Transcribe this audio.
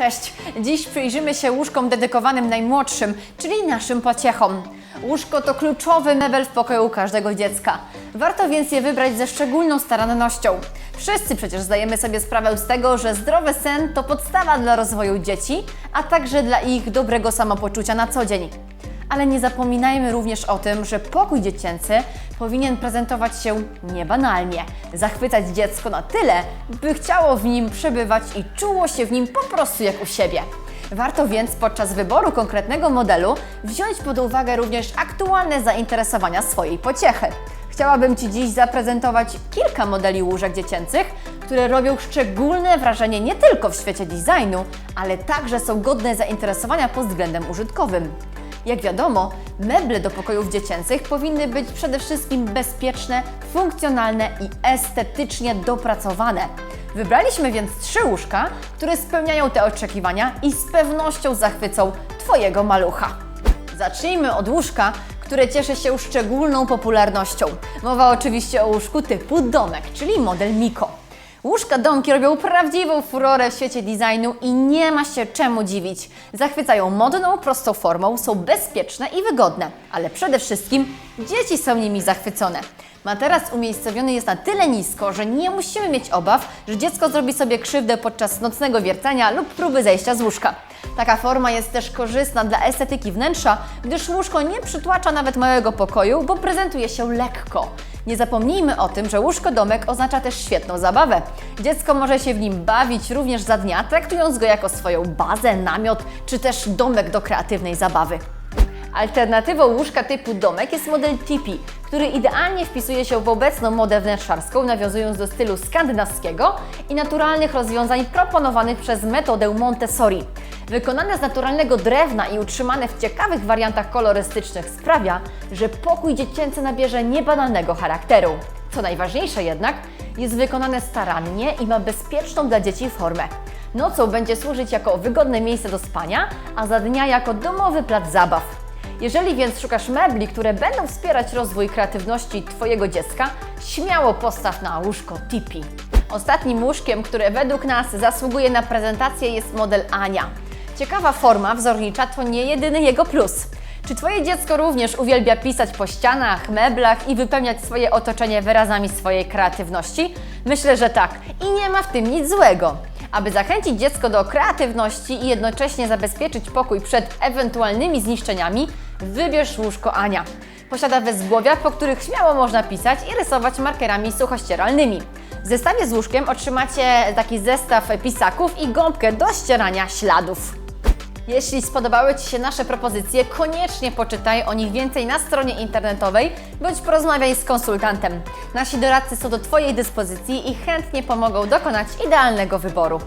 Cześć! Dziś przyjrzymy się łóżkom dedykowanym najmłodszym, czyli naszym pociechom. Łóżko to kluczowy mebel w pokoju każdego dziecka. Warto więc je wybrać ze szczególną starannością. Wszyscy przecież zdajemy sobie sprawę z tego, że zdrowy sen to podstawa dla rozwoju dzieci, a także dla ich dobrego samopoczucia na co dzień. Ale nie zapominajmy również o tym, że pokój dziecięcy powinien prezentować się niebanalnie, zachwycać dziecko na tyle, by chciało w nim przebywać i czuło się w nim po prostu jak u siebie. Warto więc podczas wyboru konkretnego modelu wziąć pod uwagę również aktualne zainteresowania swojej pociechy. Chciałabym Ci dziś zaprezentować kilka modeli łóżek dziecięcych, które robią szczególne wrażenie nie tylko w świecie designu, ale także są godne zainteresowania pod względem użytkowym. Jak wiadomo, meble do pokojów dziecięcych powinny być przede wszystkim bezpieczne, funkcjonalne i estetycznie dopracowane. Wybraliśmy więc trzy łóżka, które spełniają te oczekiwania i z pewnością zachwycą Twojego malucha. Zacznijmy od łóżka, które cieszy się szczególną popularnością. Mowa oczywiście o łóżku typu domek, czyli model Miko. Łóżka domki robią prawdziwą furorę w świecie designu i nie ma się czemu dziwić. Zachwycają modną, prostą formą, są bezpieczne i wygodne, ale przede wszystkim dzieci są nimi zachwycone. Materac umiejscowiony jest na tyle nisko, że nie musimy mieć obaw, że dziecko zrobi sobie krzywdę podczas nocnego wiercenia lub próby zejścia z łóżka. Taka forma jest też korzystna dla estetyki wnętrza, gdyż łóżko nie przytłacza nawet małego pokoju, bo prezentuje się lekko. Nie zapomnijmy o tym, że łóżko domek oznacza też świetną zabawę. Dziecko może się w nim bawić również za dnia, traktując go jako swoją bazę, namiot czy też domek do kreatywnej zabawy. Alternatywą łóżka typu domek jest model Tipi, który idealnie wpisuje się w obecną modę wnętrzarską, nawiązując do stylu skandynawskiego i naturalnych rozwiązań proponowanych przez metodę Montessori. Wykonane z naturalnego drewna i utrzymane w ciekawych wariantach kolorystycznych sprawia, że pokój dziecięcy nabierze niebanalnego charakteru. Co najważniejsze jednak, jest wykonane starannie i ma bezpieczną dla dzieci formę. Nocą będzie służyć jako wygodne miejsce do spania, a za dnia jako domowy plac zabaw. Jeżeli więc szukasz mebli, które będą wspierać rozwój kreatywności Twojego dziecka, śmiało postaw na łóżko Tipi. Ostatnim łóżkiem, które według nas zasługuje na prezentację jest model Ania. Ciekawa forma wzornicza to nie jedyny jego plus. Czy Twoje dziecko również uwielbia pisać po ścianach, meblach i wypełniać swoje otoczenie wyrazami swojej kreatywności? Myślę, że tak. I nie ma w tym nic złego. Aby zachęcić dziecko do kreatywności i jednocześnie zabezpieczyć pokój przed ewentualnymi zniszczeniami, wybierz łóżko Ania. Posiada wezgłowia, po których śmiało można pisać i rysować markerami suchościeralnymi. W zestawie z łóżkiem otrzymacie taki zestaw pisaków i gąbkę do ścierania śladów. Jeśli spodobały Ci się nasze propozycje, koniecznie poczytaj o nich więcej na stronie internetowej bądź porozmawiaj z konsultantem. Nasi doradcy są do Twojej dyspozycji i chętnie pomogą dokonać idealnego wyboru.